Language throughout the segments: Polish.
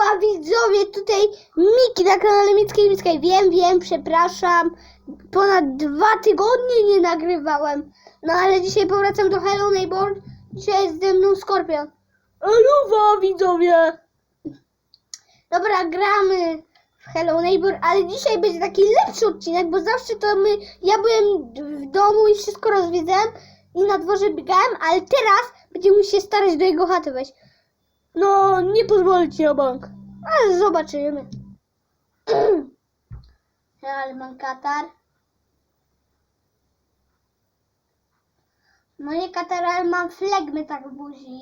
Uwa, widzowie, tutaj Miki na kanale Mickiej Mickiej. Wiem, wiem, przepraszam. Ponad dwa tygodnie nie nagrywałem. No ale dzisiaj powracam do Hello Neighbor. Dzisiaj jest ze mną Skorpion. Eluwa, widzowie. Dobra, gramy w Hello Neighbor, ale dzisiaj będzie taki lepszy odcinek, bo zawsze to my, ja byłem w domu i wszystko rozwiedzałem i na dworze biegałem, ale teraz będziemy się starać do jego chaty wejść. No, nie pozwolę ci bank. Ale zobaczymy. ale mam katar. No nie katar, ale mam flegmy tak w buzi.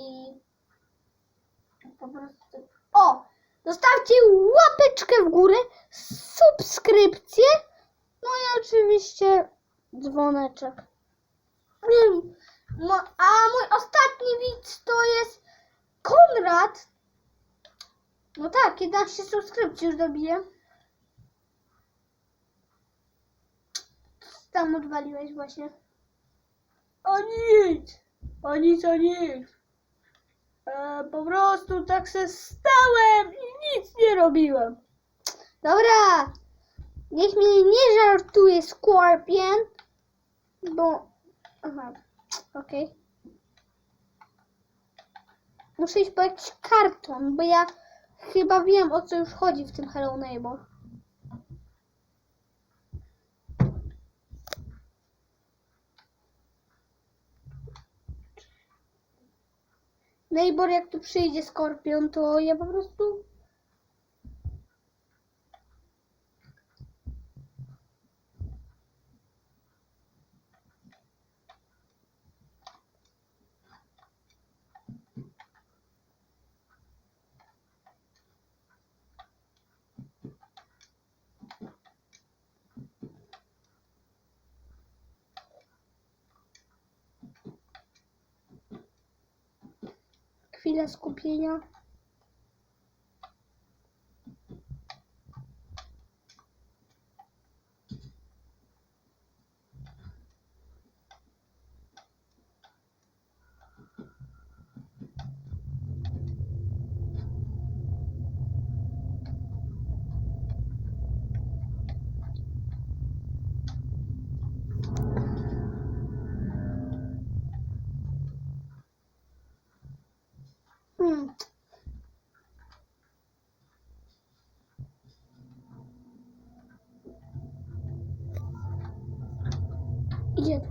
Po prostu. O! Zostawcie łapeczkę w górę, subskrypcję, no i oczywiście dzwoneczek. A mój ostatni widz to jest Konrad. No tak, 11 subskrypcji już dobiję. Tam odwaliłeś właśnie? O nic, o nic, o nic. E, po prostu tak se stałem i nic nie robiłem. Dobra, niech mnie nie żartuje Scorpion, bo... Aha, okej. Muszę iść po jakiś karton, bo ja chyba wiem o co już chodzi w tym Hello Neighbor. Neighbor, jak tu przyjdzie Skorpion, to ja po prostu chwilę skupienia. Hmm. Idzie tu.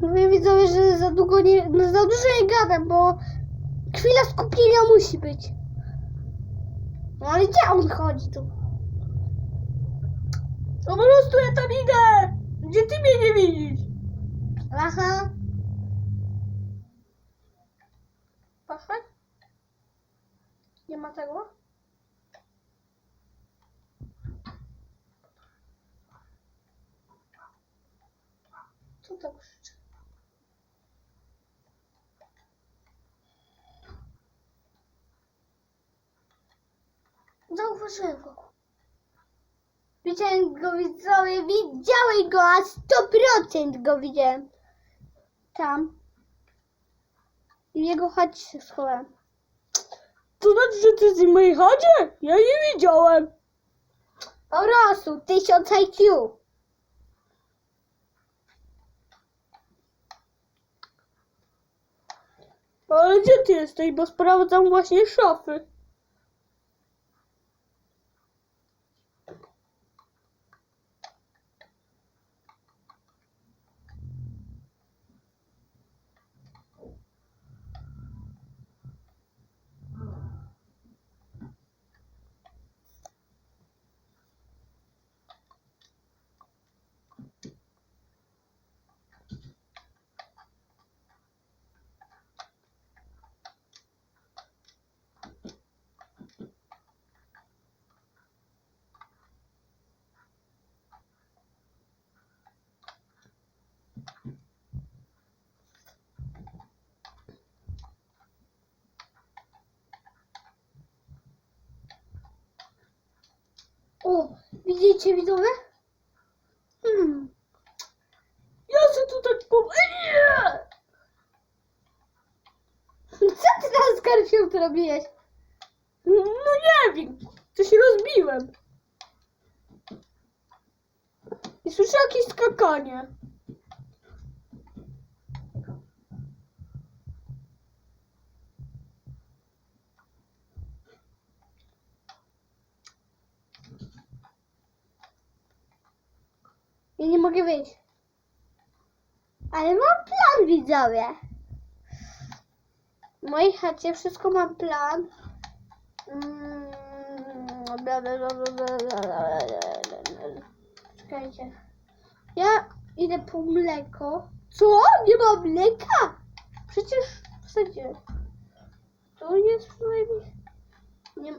Mówię widzowie, że za długo nie, no za dużo nie gadam, bo chwila skupienia musi być. No ale gdzie on chodzi tu? No po prostu ja tam idę, gdzie ty mnie nie widzisz. Aha. Poszedł? Nie ma tego? Co to krzyczy? Zauważyłem go. Widziałem go widzowie, widziałem go, a 100% go widziałem. Tam. I jego chacie się schowałem. To znaczy, że ty w mojej chacie? Ja nie widziałem. Po prostu, 1000 IQ. Ale gdzie ty jesteś, bo sprawdzam właśnie szafy. Widzicie widzowie? Hmm. Ja się tu tak po... Eee! Co ty na skarciu tu robiłeś? No nie wiem, to się rozbiłem. I słyszę jakieś skakanie. Nie mogę wyjść. Ale mam plan, widzowie. W mojej chacie wszystko mam plan. Czekajcie. Ja idę po mleko. Co? Nie mam mleka? Przecież wsadziłem. To jest przynajmniej... Nie...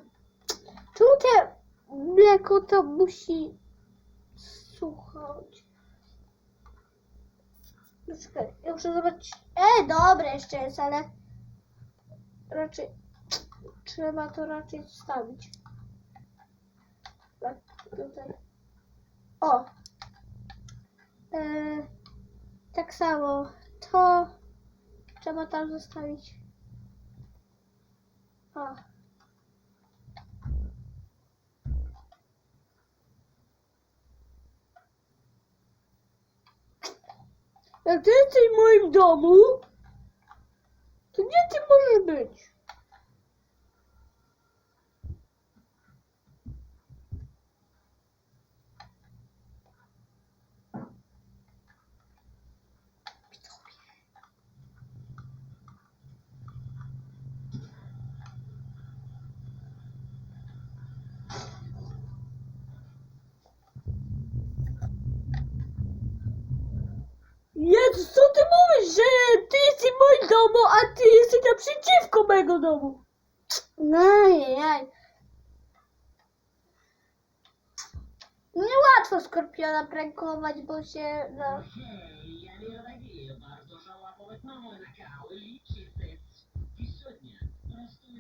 Czemu te mleko to musi słuchać? No Czekaj, ja muszę zobaczyć. E, dobre jeszcze jest, ale raczej trzeba to raczej wstawić. Tak. O! E, tak samo to trzeba tam zostawić. O. Jak ty jesteś w moim domu, to gdzie ty możesz być? że ty jesteś w moim domu, a ty jesteś naprzeciwko mojego domu. No jaj. Niełatwo skorpiona prankować, bo się... No. Ja nie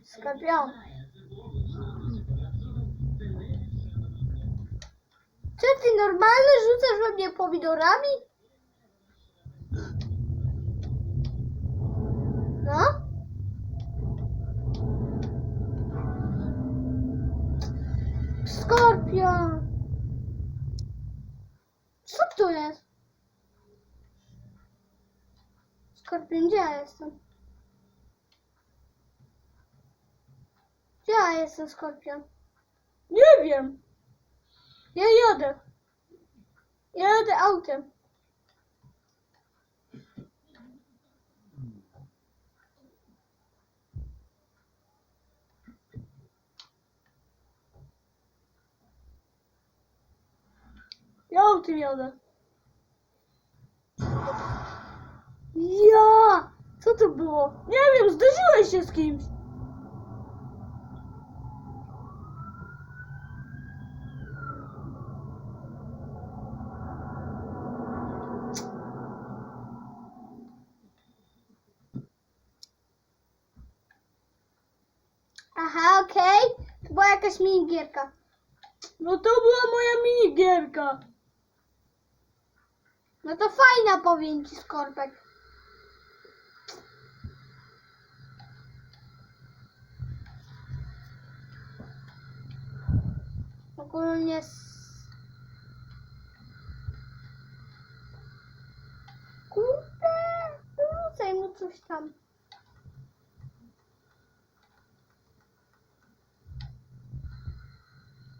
Skorpion. Czy ty normalnie rzucasz we mnie pomidorami? Skorpion. Co tu jest? Skorpion, gdzie ja jestem? Gdzie ja jestem, Skorpion? Nie wiem. Ja jadę. Ja jadę autem. Ja autem jadę. Ja! Co to było? Nie wiem, zdarzyłeś się z kimś. Aha, okej. To była jakaś minigierka. No to była moja minigierka. No to fajna powiem ci, Skorpek. Ogólnie... s- Kurde, wrzucaj mu coś tam.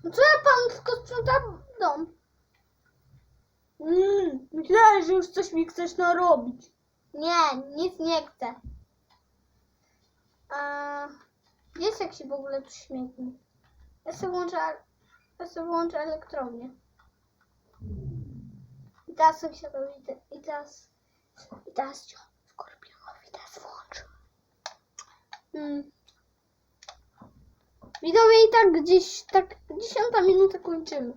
No co ja pan tylko sprzątam dom? Mm, myślałem, że już coś mi chcesz narobić. Nie, nic nie chcę. A jak się w ogóle tu śmietni. Ja sobie włączę, ja sobie włączę elektrownię. I teraz sąsiadowi, i teraz, i teraz cio, skorpionowi teraz włączę. Hmm. Widzowie i tak gdzieś, tak dziesiąta minuta kończymy.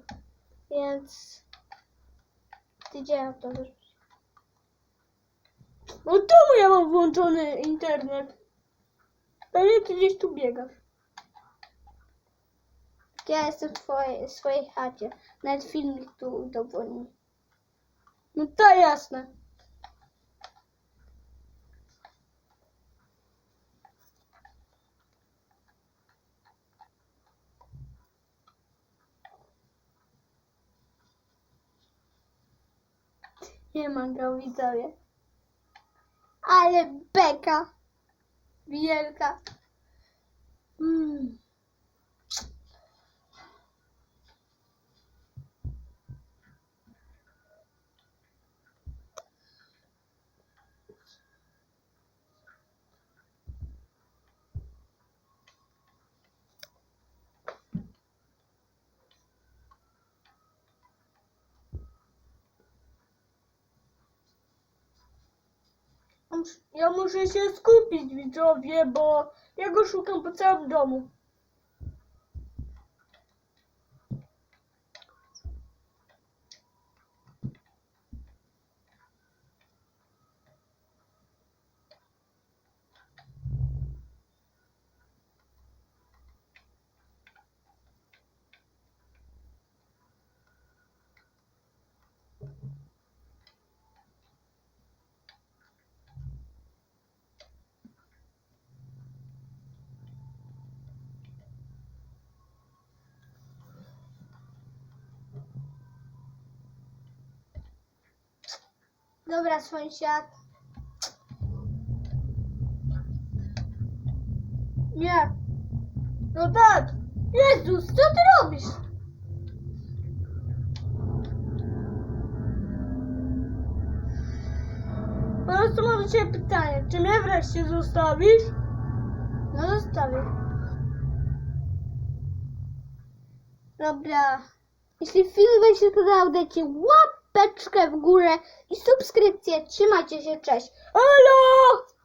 Więc... Ja to? No czemu ja mam włączony internet? Pewnie ty gdzieś tu biegasz. Ja jestem w twojej, swojej chacie. Nawet filmik tu udowodni. No to jasne. Nie mam go widzowie. Ale beka. Wielka. Mm. Ja muszę się skupić, widzowie, bo ja go szukam po całym domu. Dobra, sąsiad. Nie. No tak. Jezus, co ty robisz? Po prostu mam do pytanie. Czy mnie wreszcie zostawisz? No zostawię. Dobra. Jeśli film Wam się podobał, dajcie łapeczkę w górę i subskrypcję. Trzymajcie się, cześć. Halo!